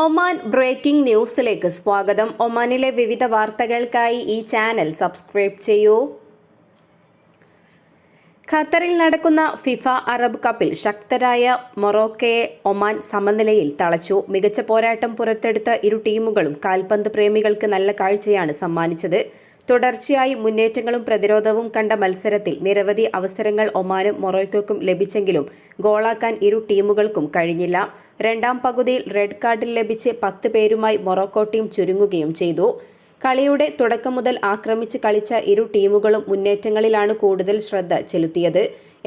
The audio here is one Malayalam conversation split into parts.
ഒമാൻ ബ്രേക്കിംഗ് ന്യൂസിലേക്ക് സ്വാഗതം. ഒമാനിലെ വിവിധ വാർത്തകൾക്കായി ഈ ചാനൽ സബ്സ്ക്രൈബ് ചെയ്യൂ. ഖത്തറിൽ നടക്കുന്ന ഫിഫ അറബ് കപ്പിൽ ശക്തരായ മൊറോക്കയെ ഒമാൻ സമനിലയിൽ തളച്ചു. മികച്ച പോരാട്ടം പുറത്തെടുത്ത ഇരു ടീമുകളും കാൽപന്ത് പ്രേമികൾക്ക് നല്ല കാഴ്ചയാണ് സമ്മാനിച്ചത്. തുടർച്ചയായി മുന്നേറ്റങ്ങളും പ്രതിരോധവും കണ്ട മത്സരത്തിൽ നിരവധി അവസരങ്ങൾ ഒമാനും മൊറോക്കോക്കും ലഭിച്ചെങ്കിലും ഗോളാക്കാൻ ഇരു ടീമുകൾക്കും കഴിഞ്ഞില്ല. രണ്ടാം പകുതിയിൽ റെഡ് കാർഡിൽ ലഭിച്ച് പത്ത് പേരുമായി മൊറോക്കോ ടീം ചുരുങ്ങുകയും ചെയ്തു. കളിയുടെ തുടക്കം മുതൽ ആക്രമിച്ച് കളിച്ച ഇരു ടീമുകളും മുന്നേറ്റങ്ങളിലാണ് കൂടുതൽ ശ്രദ്ധ ചെലുത്തിയത്.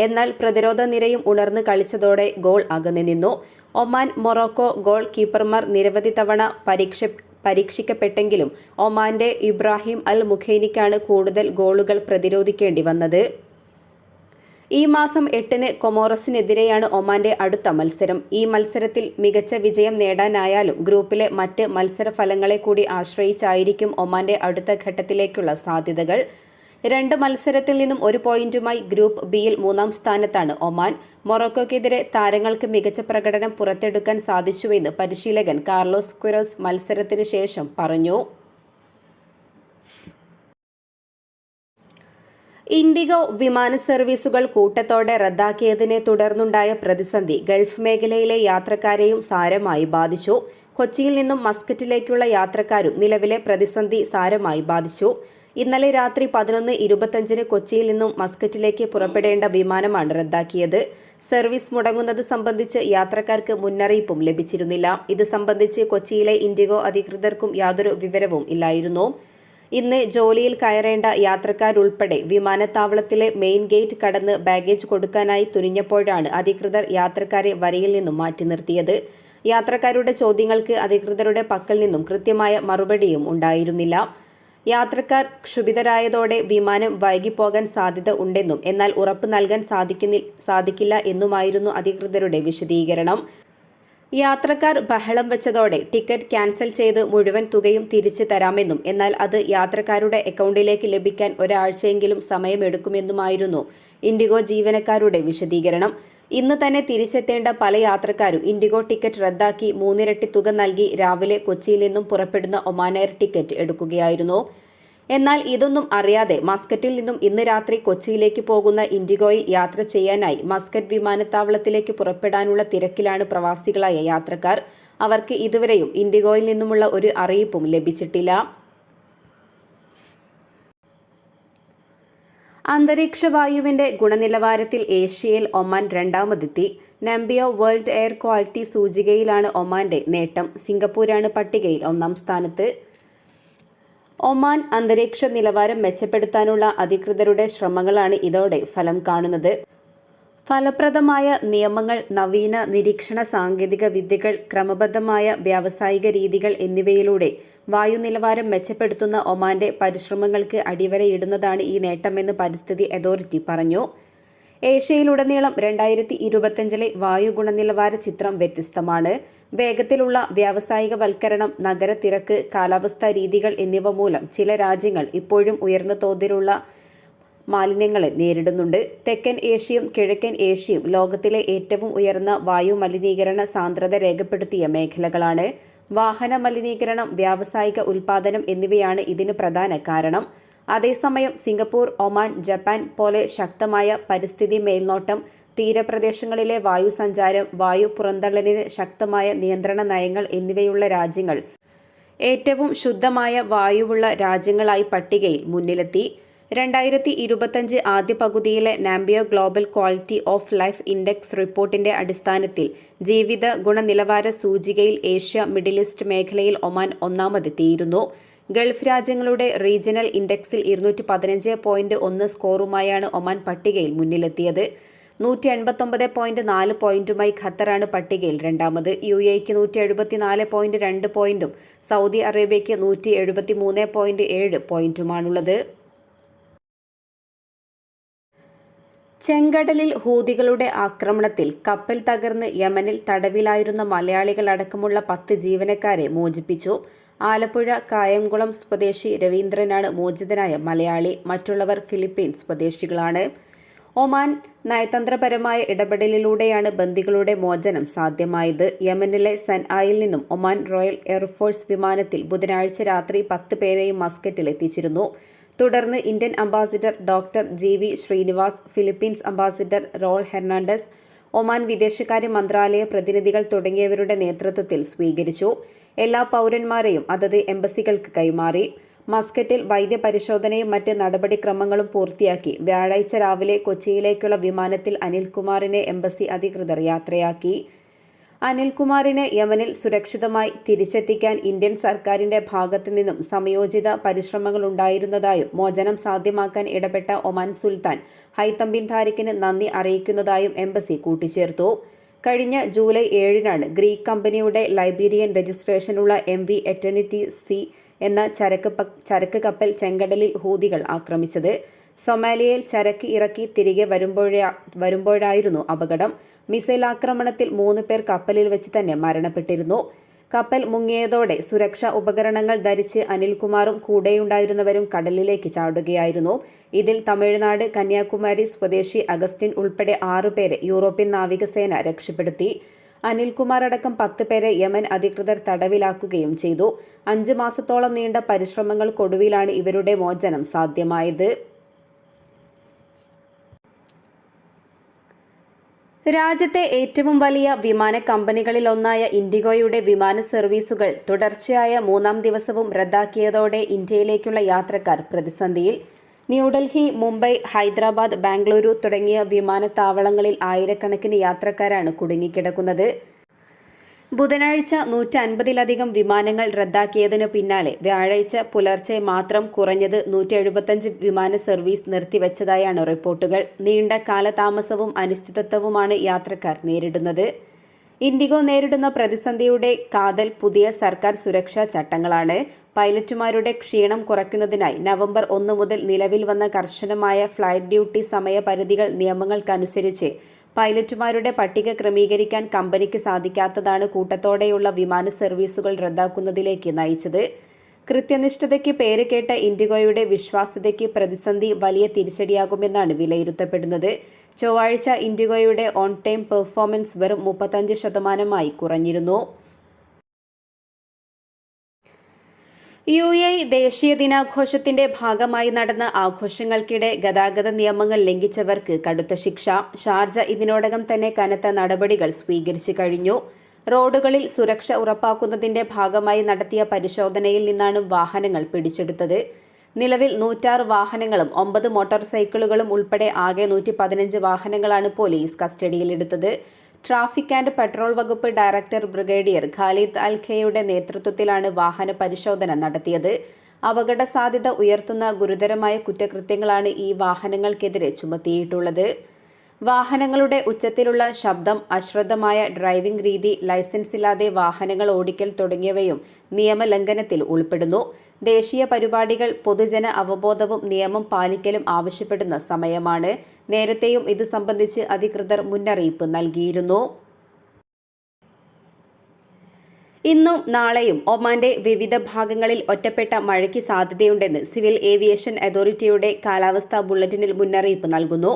എന്നാൽ പ്രതിരോധ നിരയും ഉണർന്ന് കളിച്ചതോടെ ഗോൾ അകന്നു നിന്നു. ഒമാൻ മൊറോക്കോ ഗോൾ കീപ്പർമാർ നിരവധി തവണ പരീക്ഷ പരീക്ഷിക്കപ്പെട്ടെങ്കിലും ഒമാന്റെ ഇബ്രാഹിം അൽ മുഖൈനിക്കാണ് കൂടുതൽ ഗോളുകൾ പ്രതിരോധിക്കേണ്ടി വന്നത്. ഈ മാസം എട്ടിന് കൊമോറസിനെതിരെയാണ് ഒമാന്റെ അടുത്ത മത്സരം. ഈ മത്സരത്തിൽ മികച്ച വിജയം നേടാനായാലും ഗ്രൂപ്പിലെ മറ്റ് മത്സരഫലങ്ങളെ കൂടി ആശ്രയിച്ചായിരിക്കും ഒമാന്റെ അടുത്ത ഘട്ടത്തിലേക്കുള്ള സാധ്യതകൾ. രണ്ട് മത്സരത്തിൽ നിന്നും ഒരു പോയിന്റുമായി ഗ്രൂപ്പ് ബിയിൽ മൂന്നാം സ്ഥാനത്താണ് ഒമാൻ. മൊറോക്കോക്കെതിരെ താരങ്ങൾക്ക് മികച്ച പ്രകടനം പുറത്തെടുക്കാൻ സാധിച്ചുവെന്ന് പരിശീലകൻ കാർലോസ് ക്വിറോസ് മത്സരത്തിന് ശേഷം പറഞ്ഞു. ഇൻഡിഗോ വിമാന സർവീസുകൾ കൂട്ടത്തോടെ റദ്ദാക്കിയതിനെ തുടർന്നുണ്ടായ പ്രതിസന്ധി ഗൾഫ് മേഖലയിലെ യാത്രക്കാരെയും സാരമായി ബാധിച്ചു. കൊച്ചിയിൽ നിന്നും മസ്കറ്റിലേക്കുള്ള യാത്രക്കാരും നിലവിലെ പ്രതിസന്ധി സാരമായി ബാധിച്ചു. ഇന്നലെ രാത്രി പതിനൊന്ന് ഇരുപത്തഞ്ചിന് കൊച്ചിയിൽ നിന്നും മസ്കറ്റിലേക്ക് പുറപ്പെടേണ്ട വിമാനമാണ് റദ്ദാക്കിയത്. സർവീസ് മുടങ്ങുന്നത് സംബന്ധിച്ച് യാത്രക്കാർക്ക് മുന്നറിയിപ്പും ലഭിച്ചിരുന്നില്ല. ഇത് സംബന്ധിച്ച് കൊച്ചിയിലെ ഇൻഡിഗോ അധികൃതർക്കും യാതൊരു വിവരവും ഇല്ലായിരുന്നു. ഇന്ന് ജോലിയിൽ കയറേണ്ട യാത്രക്കാരുൾപ്പെടെ വിമാനത്താവളത്തിലെ മെയിൻ ഗേറ്റ് കടന്ന് ബാഗേജ് കൊടുക്കാനായി തുനിഞ്ഞപ്പോഴാണ് അധികൃതർ യാത്രക്കാരെ വരിയിൽ നിന്നും മാറ്റി നിർത്തിയത്. യാത്രക്കാരുടെ ചോദ്യങ്ങൾക്ക് അധികൃതരുടെ പക്കൽ നിന്നും കൃത്യമായ മറുപടിയും ഉണ്ടായിരുന്നില്ല. യാത്രക്കാർ ക്ഷുഭിതരായതോടെ വിമാനം വൈകിപ്പോകാൻ സാധ്യത ഉണ്ടെന്നും എന്നാൽ ഉറപ്പ് നൽകാൻ സാധിക്കുന്നില്ല സാധിക്കില്ല എന്നുമായിരുന്നു അധികൃതരുടെ വിശദീകരണം. യാത്രക്കാർ ബഹളം വെച്ചതോടെ ടിക്കറ്റ് ക്യാൻസൽ ചെയ്ത് മുഴുവൻ തുകയും തിരിച്ചു തരാമെന്നും എന്നാൽ അത് യാത്രക്കാരുടെ അക്കൗണ്ടിലേക്ക് ലഭിക്കാൻ ഒരാഴ്ചയെങ്കിലും സമയമെടുക്കുമെന്നുമായിരുന്നു ഇൻഡിഗോ ജീവനക്കാരുടെ വിശദീകരണം. ഇന്ന് തന്നെ തിരിച്ചെത്തേണ്ട പല യാത്രക്കാരും ഇൻഡിഗോ ടിക്കറ്റ് റദ്ദാക്കി മൂന്നിരട്ടി തുക നൽകി രാവിലെ കൊച്ചിയിൽ നിന്നും പുറപ്പെടുന്ന ഒമാൻ ടിക്കറ്റ് എടുക്കുകയായിരുന്നു. എന്നാൽ ഇതൊന്നും അറിയാതെ മസ്കറ്റിൽ നിന്നും ഇന്ന് രാത്രി കൊച്ചിയിലേക്ക് പോകുന്ന ഇൻഡിഗോയിൽ യാത്ര ചെയ്യാനായി മസ്കറ്റ് വിമാനത്താവളത്തിലേക്ക് പുറപ്പെടാനുള്ള തിരക്കിലാണ് പ്രവാസികളായ യാത്രക്കാർ. അവർക്ക് ഇതുവരെയും ഇൻഡിഗോയിൽ നിന്നുമുള്ള ഒരു അറിയിപ്പും ലഭിച്ചിട്ടില്ല. അന്തരീക്ഷ വായുവിന്റെ ഗുണനിലവാരത്തിൽ ഏഷ്യയിൽ ഒമാൻ രണ്ടാമതെത്തി. നമ്പിയോ വേൾഡ് എയർ ക്വാളിറ്റി സൂചികയിലാണ് ഒമാന്റെ നേട്ടം. സിംഗപ്പൂരാണ് പട്ടികയിൽ ഒന്നാം സ്ഥാനത്ത്. ഒമാൻ അന്തരീക്ഷ നിലവാരം മെച്ചപ്പെടുത്താനുള്ള അധികൃതരുടെ ശ്രമങ്ങളാണ് ഇതോടെ ഫലം കാണുന്നത്. ഫലപ്രദമായ നിയമങ്ങൾ നവീന നിരീക്ഷണ സാങ്കേതിക വിദ്യകൾ ക്രമബദ്ധമായ വ്യാവസായിക രീതികൾ എന്നിവയിലൂടെ വായു നിലവാരം മെച്ചപ്പെടുത്തുന്ന ഒമാന്റെ പരിശ്രമങ്ങൾക്ക് അടിവരയിടുന്നതാണ് ഈ നേട്ടമെന്ന് പരിസ്ഥിതി അതോറിറ്റി പറഞ്ഞു. ഏഷ്യയിലുടനീളം രണ്ടായിരത്തി ഇരുപത്തിയഞ്ചിലെ വായു ഗുണനിലവാര ചിത്രം വ്യത്യസ്തമാണ്. വേഗത്തിലുള്ള വ്യാവസായികവൽക്കരണം നഗര തിരക്ക് കാലാവസ്ഥാ രീതികൾ എന്നിവ മൂലം ചില രാജ്യങ്ങൾ ഇപ്പോഴും ഉയർന്ന തോതിലുള്ള മാലിന്യങ്ങളെ നേരിടുന്നുണ്ട്. തെക്കൻ ഏഷ്യയും കിഴക്കൻ ഏഷ്യയും ലോകത്തിലെ ഏറ്റവും ഉയർന്ന വായു മലിനീകരണ സാന്ദ്രത രേഖപ്പെടുത്തിയ മേഖലകളാണ്. വാഹന മലിനീകരണം വ്യാവസായിക ഉൽപാദനം എന്നിവയാണ് ഇതിന് പ്രധാന കാരണം. അതേസമയം സിംഗപ്പൂർ ഒമാൻ ജപ്പാൻ പോലെ ശക്തമായ പരിസ്ഥിതി മേൽനോട്ടം തീരപ്രദേശങ്ങളിലെ വായു സഞ്ചാരം വായു പുറന്തള്ളലിന് ശക്തമായ നിയന്ത്രണ നയങ്ങൾ എന്നിവയുള്ള രാജ്യങ്ങൾ ഏറ്റവും ശുദ്ധമായ വായുവുള്ള രാജ്യങ്ങളായി പട്ടികയിൽ മുന്നിലെത്തി. രണ്ടായിരത്തി ഇരുപത്തഞ്ച് ആദ്യ പകുതിയിലെ Numbeo global quality of life index റിപ്പോർട്ടിന്റെ അടിസ്ഥാനത്തിൽ ജീവിത ഗുണനിലവാര സൂചികയിൽ ഏഷ്യ മിഡിൽ ഈസ്റ്റ് മേഖലയിൽ ഒമാൻ ഒന്നാമതെത്തിയിരുന്നു. ഗൾഫ് രാജ്യങ്ങളുടെ റീജിയണൽ ഇൻഡെക്സിൽ ഇരുന്നൂറ്റി പതിനഞ്ച് പോയിന്റ് ഒന്ന് സ്കോറുമായാണ് ഒമാൻ പട്ടികയിൽ മുന്നിലെത്തിയത്. നൂറ്റി എൺപത്തൊമ്പത് പോയിന്റ് നാല് പോയിന്റുമായി ഖത്തറാണ് പട്ടികയിൽ രണ്ടാമത്. യു എക്ക് നൂറ്റി എഴുപത്തിനാല് പോയിന്റ് രണ്ട് പോയിന്റും സൗദി അറേബ്യയ്ക്ക് നൂറ്റി എഴുപത്തി മൂന്ന് പോയിന്റ് ഏഴ് പോയിന്റുമാണുള്ളത്. ചെങ്കടലിൽ ഹൂതികളുടെ ആക്രമണത്തിൽ കപ്പൽ തകർന്ന് യമനിൽ തടവിലായിരുന്ന മലയാളികളടക്കമുള്ള പത്ത് ജീവനക്കാരെ മോചിപ്പിച്ചു. ആലപ്പുഴ കായംകുളം സ്വദേശി രവീന്ദ്രനാണ് മോചിതനായ മലയാളി. മറ്റുള്ളവർ ഫിലിപ്പീൻസ് സ്വദേശികളാണ്. ഒമാൻ നയതന്ത്രപരമായ ഇടപെടലിലൂടെയാണ് ബന്ദികളുടെ മോചനം സാധ്യമായത്. യമനിലെ സൻആയിൽ നിന്നും ഒമാൻ റോയൽ എയർഫോഴ്സ് വിമാനത്തിൽ ബുധനാഴ്ച രാത്രി പത്ത് പേരെയും മസ്കറ്റിൽ എത്തിച്ചിരുന്നു. തുടർന്ന് Indian ambassador doctor G V Srinivas Philippines ambassador Raul Hernandez Oman വിദേശകാര്യ മന്ത്രാലയ പ്രതിനിധികൾ തുടങ്ങിയവരുടെ നേതൃത്വത്തിൽ സ്വീകരിച്ചു. എല്ലാ പൗരന്മാരെയും അതത് എംബസികൾക്ക് കൈമാറി. മസ്കറ്റിൽ വൈദ്യപരിശോധനയും മറ്റ് നടപടിക്രമങ്ങളും പൂർത്തിയാക്കി. വ്യാഴാഴ്ച രാവിലെ കൊച്ചിയിലേക്കുള്ള വിമാനത്തിൽ അനിൽകുമാറിനെ എംബസി അധികൃതർ യാത്രയാക്കി. അനിൽകുമാറിനെ യമനിൽ സുരക്ഷിതമായി തിരിച്ചെത്തിക്കാൻ ഇന്ത്യൻ സർക്കാരിന്റെ ഭാഗത്തു നിന്നും പരിശ്രമങ്ങൾ പരിശ്രമങ്ങളുണ്ടായിരുന്നതായും മോചനം സാധ്യമാക്കാൻ ഇടപെട്ട ഒമാൻ സുൽത്താൻ ഹൈത്തം താരിഖിന് നന്ദി അറിയിക്കുന്നതായും എംബസി കൂട്ടിച്ചേർത്തു. കഴിഞ്ഞ ജൂലൈ ഏഴിനാണ് ഗ്രീക്ക് കമ്പനിയുടെ ലൈബീരിയൻ രജിസ്ട്രേഷനുള്ള എം വി എറ്റർണിറ്റി സി എന്ന ചരക്ക് ചരക്ക് കപ്പൽ ചെങ്കടലിൽ ഹൂതികൾ ആക്രമിച്ചത്. സൊമാലിയയിൽ ചരക്ക് ഇറക്കി തിരികെ വരുമ്പോഴേ വരുമ്പോഴായിരുന്നു അപകടം. മിസൈൽ ആക്രമണത്തിൽ മൂന്ന് പേർ കപ്പലിൽ വെച്ച് തന്നെ മരണപ്പെട്ടിരുന്നു. കപ്പൽ മുങ്ങിയതോടെ സുരക്ഷാ ഉപകരണങ്ങൾ ധരിച്ച് അനിൽകുമാറും കൂടെയുണ്ടായിരുന്നവരും കടലിലേക്ക് ചാടുകയായിരുന്നു. ഇതിൽ തമിഴ്നാട് കന്യാകുമാരി സ്വദേശി അഗസ്റ്റിൻ ഉൾപ്പെടെ ആറുപേരെ യൂറോപ്യൻ നാവികസേന രക്ഷപ്പെടുത്തി. അനിൽകുമാർ അടക്കം പത്ത് പേരെ യമൻ അധികൃതർ തടവിലാക്കുകയും ചെയ്തു. അഞ്ച് മാസത്തോളം നീണ്ട പരിശ്രമങ്ങൾക്കൊടുവിലാണ് ഇവരുടെ മോചനം സാധ്യമായത്. രാജ്യത്തെ ഏറ്റവും വലിയ വിമാന കമ്പനികളിൽ ഒന്നായ ഇൻഡിഗോയുടെ വിമാന സർവീസുകൾ തുടർച്ചയായ മൂന്നാം ദിവസവും റദ്ദാക്കിയതോടെ ഇന്ത്യയിലേക്കുള്ള യാത്രക്കാർ പ്രതിസന്ധിയിൽ. ന്യൂഡൽഹി മുംബൈ ഹൈദരാബാദ് ബാംഗ്ലൂരു തുടങ്ങിയ വിമാനത്താവളങ്ങളിൽ ആയിരക്കണക്കിന് യാത്രക്കാരാണ് കുടുങ്ങിക്കിടക്കുന്നത്. ബുധനാഴ്ച നൂറ്റി അൻപതിലധികം വിമാനങ്ങൾ റദ്ദാക്കിയതിനു പിന്നാലെ വ്യാഴാഴ്ച പുലർച്ചെ മാത്രം കുറഞ്ഞത് നൂറ്റി എഴുപത്തഞ്ച് വിമാന സർവീസ് നിർത്തിവച്ചതായാണ് റിപ്പോർട്ടുകൾ. നീണ്ട കാലതാമസവും അനിശ്ചിതത്വവുമാണ് യാത്രക്കാർ നേരിടുന്നത്. ഇൻഡിഗോ നേരിടുന്ന പ്രതിസന്ധിയുടെ കാതൽ പുതിയ സർക്കാർ സുരക്ഷാ ചട്ടങ്ങളാണ്. പൈലറ്റുമാരുടെ ക്ഷീണം കുറയ്ക്കുന്നതിനായി നവംബർ ഒന്ന് മുതൽ നിലവിൽ വന്ന കർശനമായ ഫ്ലൈറ്റ് ഡ്യൂട്ടി സമയപരിധികൾ നിയമങ്ങൾക്കനുസരിച്ച് പൈലറ്റുമാരുടെ പട്ടിക ക്രമീകരിക്കാൻ കമ്പനിക്ക് സാധിക്കാത്തതാണ് കൂട്ടത്തോടെയുള്ള വിമാന സർവീസുകൾ റദ്ദാക്കുന്നതിലേക്ക് നയിച്ചത്. കൃത്യനിഷ്ഠതയ്ക്ക് പേരുകേട്ട ഇൻഡിഗോയുടെ വിശ്വാസ്യതയ്ക്ക് പ്രതിസന്ധി വലിയ തിരിച്ചടിയാകുമെന്നാണ് വിലയിരുത്തപ്പെടുന്നത്. ചൊവ്വാഴ്ച ഇൻഡിഗോയുടെ ഓൺ ടൈം പെർഫോമൻസ് വെറും മുപ്പത്തഞ്ച് ശതമാനമായി കുറഞ്ഞിരുന്നു. യു എ ദേശീയ ദിനാഘോഷത്തിന്റെ ഭാഗമായി നടന്ന ആഘോഷങ്ങൾക്കിടെ ഗതാഗത നിയമങ്ങൾ ലംഘിച്ചവർക്ക് കടുത്ത ശിക്ഷ. ഷാർജ ഇതിനോടകം തന്നെ കനത്ത നടപടികൾ സ്വീകരിച്ചു കഴിഞ്ഞു. റോഡുകളിൽ സുരക്ഷ ഉറപ്പാക്കുന്നതിന്റെ ഭാഗമായി നടത്തിയ പരിശോധനയിൽ നിന്നാണ് വാഹനങ്ങൾ പിടിച്ചെടുത്തത്. നിലവിൽ നൂറ്റാറ് വാഹനങ്ങളും ഒമ്പത് മോട്ടോർ സൈക്കിളുകളും ഉൾപ്പെടെ ആകെ നൂറ്റി പതിനഞ്ച് വാഹനങ്ങളാണ് പോലീസ് കസ്റ്റഡിയിലെടുത്തത്. ട്രാഫിക് ആൻഡ് പെട്രോൾ വകുപ്പ് ഡയറക്ടർ ബ്രിഗേഡിയർ ഖാലിദ് അൽഖയുടെ നേതൃത്വത്തിലാണ് വാഹന പരിശോധന നടത്തിയത്. അപകട സാധ്യത ഉയർത്തുന്ന ഗുരുതരമായ കുറ്റകൃത്യങ്ങളാണ് ഈ വാഹനങ്ങൾക്കെതിരെ ചുമത്തിയിട്ടുള്ളത്. വാഹനങ്ങളുടെ ഉച്ചത്തിലുള്ള ശബ്ദം അശ്രദ്ധമായ ഡ്രൈവിംഗ് രീതി ലൈസൻസ് ഇല്ലാതെ വാഹനങ്ങൾ ഓടിക്കൽ തുടങ്ങിയവയും നിയമലംഘനത്തിൽ ഉൾപ്പെടുന്നു. ദേശീയ പരിപാടികൾ പൊതുജന അവബോധവും നിയമം പാലിക്കലും ആവശ്യപ്പെടുന്ന സമയമാണ്. നേരത്തെയും ഇത് സംബന്ധിച്ച് അധികൃതർ മുന്നറിയിപ്പ് നൽകിയിരുന്നു. ഇന്നും നാളെയും ഒമാന്റെ വിവിധ ഭാഗങ്ങളിൽ ഒറ്റപ്പെട്ട മഴയ്ക്ക് സാധ്യതയുണ്ടെന്ന് സിവിൽ ഏവിയേഷൻ അതോറിറ്റിയുടെ കാലാവസ്ഥാ ബുള്ളറ്റിനിൽ മുന്നറിയിപ്പ് നൽകുന്നു.